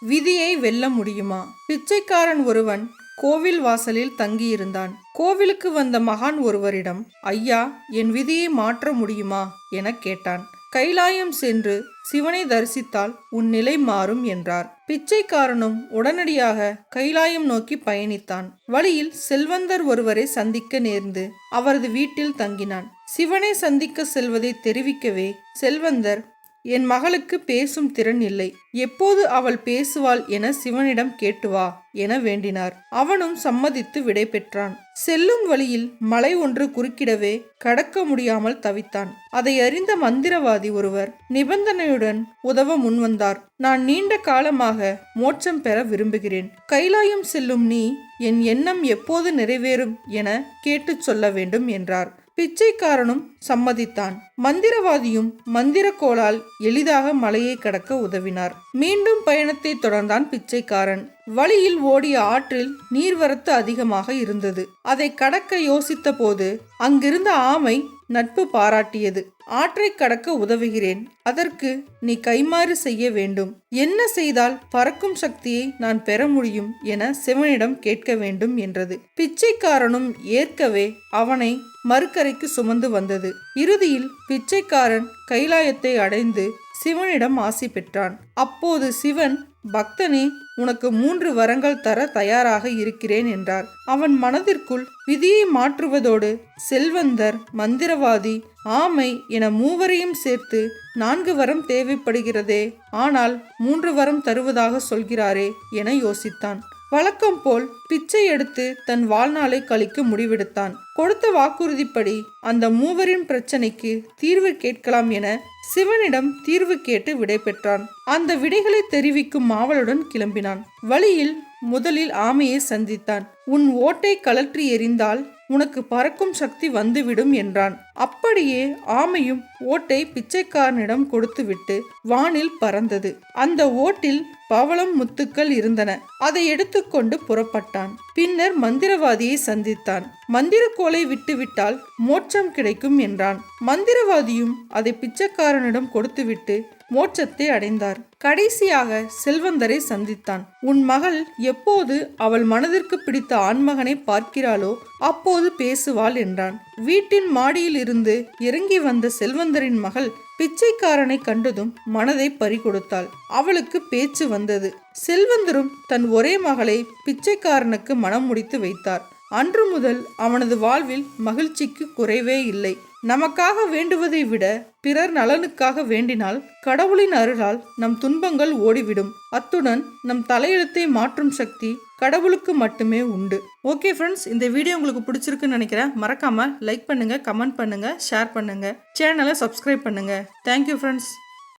விதியை வெல்ல முடியுமா? பிச்சைக்காரன் ஒருவன் கோவில் வாசலில் தங்கியிருந்தான். கோவிலுக்கு வந்த மகான் ஒருவரிடம் ஐயா என் விதியை மாற்ற முடியுமா? எனக் கேட்டான். கைலாயம் சென்று சிவனை தரிசித்தால் உன் நிலை மாறும் என்றார். பிச்சைக்காரனும் உடனடியாக கைலாயம் நோக்கி பயணித்தான். வழியில் செல்வந்தர் ஒருவரை சந்திக்க நேர்ந்து அவரது வீட்டில் தங்கினான். சிவனை சந்திக்க செல்வதை தெரிவிக்கவே செல்வந்தர் என் மகளுக்கு பேசும் திறன் இல்லை. எப்போது அவள் பேசுவாள் என சிவனிடம் கேட்டு வா என வேண்டினார். அவனும் சம்மதித்து விடை பெற்றான். செல்லும் வழியில் மலை ஒன்று குறுக்கிடவே கடக்க முடியாமல் தவித்தான். அதை அறிந்த மந்திரவாதி ஒருவர் நிபந்தனையுடன் உதவ முன்வந்தார் நான் நீண்ட காலமாக மோட்சம் பெற விரும்புகிறேன். கைலாயம் செல்லும் நீ என் எண்ணம் எப்போது நிறைவேறும் என கேட்டுச் சொல்ல வேண்டும் என்றார். பிச்சைக்காரனும் சம்மதித்தான். மந்திரவாதியும் மந்திரக்கோளால் எளிதாக மலையை கடக்க உதவினார். மீண்டும் பயணத்தை தொடர்ந்தான் பிச்சைக்காரன். வழியில் ஓடிய ஆற்றில் நீர்வரத்து அதிகமாக இருந்தது. அதை கடக்க யோசித்த போது அங்கிருந்த ஆமை நட்பு பாராட்டியது. ஆற்றை கடக்க உதவுகிறேன். அதற்கு நீ கைமாறு செய்ய வேண்டும். என்ன செய்தால் பறக்கும் சக்தியை நான் பெற முடியும் என சிவனிடம் கேட்க வேண்டும் என்றது. பிச்சைக்காரனும் ஏற்கவே அவனை மறுக்கரைக்கு சுமந்து வந்தது. இறுதியில் பிச்சைக்காரன் கைலாயத்தை அடைந்து சிவனிடம் ஆசி பெற்றான். அப்போது சிவன் பக்தனே உனக்கு மூன்று வரங்கள் தர தயாராக இருக்கிறேன் என்றார். அவன் மனதிற்குள் விதியை மாற்றுவதோடு செல்வந்தர் மந்திரவாதி ஆமை என மூவரையும் சேர்த்து நான்கு வரம் தேவைப்படுகிறதே ஆனால் மூன்று வரம் தருவதாக சொல்கிறாரே என யோசித்தான். வழக்கம் போல் பிச்சை எடுத்து தன் வாழ்நாளை கழிக்க முடிவெடுத்தான். கொடுத்த வாக்குறுதிப்படி அந்த மூவரின் பிரச்சனைக்கு தீர்வு கேட்கலாம் என சிவனிடம் தீர்வு கேட்டு விடை பெற்றான். அந்த விடைகளை தெரிவிக்கும் மாவலுடன் கிளம்பினான். வழியில் முதலில் ஆமையை சந்தித்தான். உன் ஓட்டை கலற்றி எறிந்தால் உனக்கு பறக்கும் சக்தி வந்துவிடும் என்றான். அப்படியே ஆமையும் ஓட்டை பிச்சைக்காரனிடம் கொடுத்துவிட்டு வானில் பறந்தது. அந்த ஓட்டில் பவளம் முத்துக்கள் இருந்தன. அதை எடுத்துக்கொண்டு புறப்பட்டான். பின்னர் மந்திரவாதியை சந்தித்தான். மந்திரக்கோலை விட்டுவிட்டால் மோட்சம் கிடைக்கும் என்றான். மந்திரவாதியும் அதை பிச்சைக்காரனிடம் கொடுத்துவிட்டு மோட்சத்தை அடைந்தார். கடைசியாக செல்வந்தரை சந்தித்தான். உன் மகள் எப்போது அவள் மனதிற்கு பிடித்த ஆண்மகனை பார்க்கிறாளோ அப்போது பேசுவாள் என்றான். வீட்டின் மாடியில் இருந்து இறங்கி வந்த செல்வந்தரின் மகள் பிச்சைக்காரனை கண்டதும் மனதை பறிகொடுத்தாள். அவளுக்கு பேச்சு வந்தது. செல்வந்தரும் தன் ஒரே மகளை பிச்சைக்காரனுக்கு மனம் முடித்து வைத்தார். அன்று முதல் அவனது வாழ்வில் மகிழ்ச்சிக்கு குறைவே இல்லை. நமக்காக வேண்டுவதை விட பிறர் நலனுக்காக வேண்டினால் கடவுளின் அருளால் நம் துன்பங்கள் ஓடிவிடும். அத்துடன் நம் தலையெழுத்தை மாற்றும் சக்தி கடவுளுக்கு மட்டுமே உண்டு. ஓகே ஃப்ரெண்ட்ஸ் இந்த வீடியோ உங்களுக்கு பிடிச்சிருக்குன்னு நினைக்கிறேன். மறக்காம லைக் பண்ணுங்க கமெண்ட் பண்ணுங்க ஷேர் பண்ணுங்க. சேனலை சப்ஸ்கிரைப் பண்ணுங்க. Thank you friends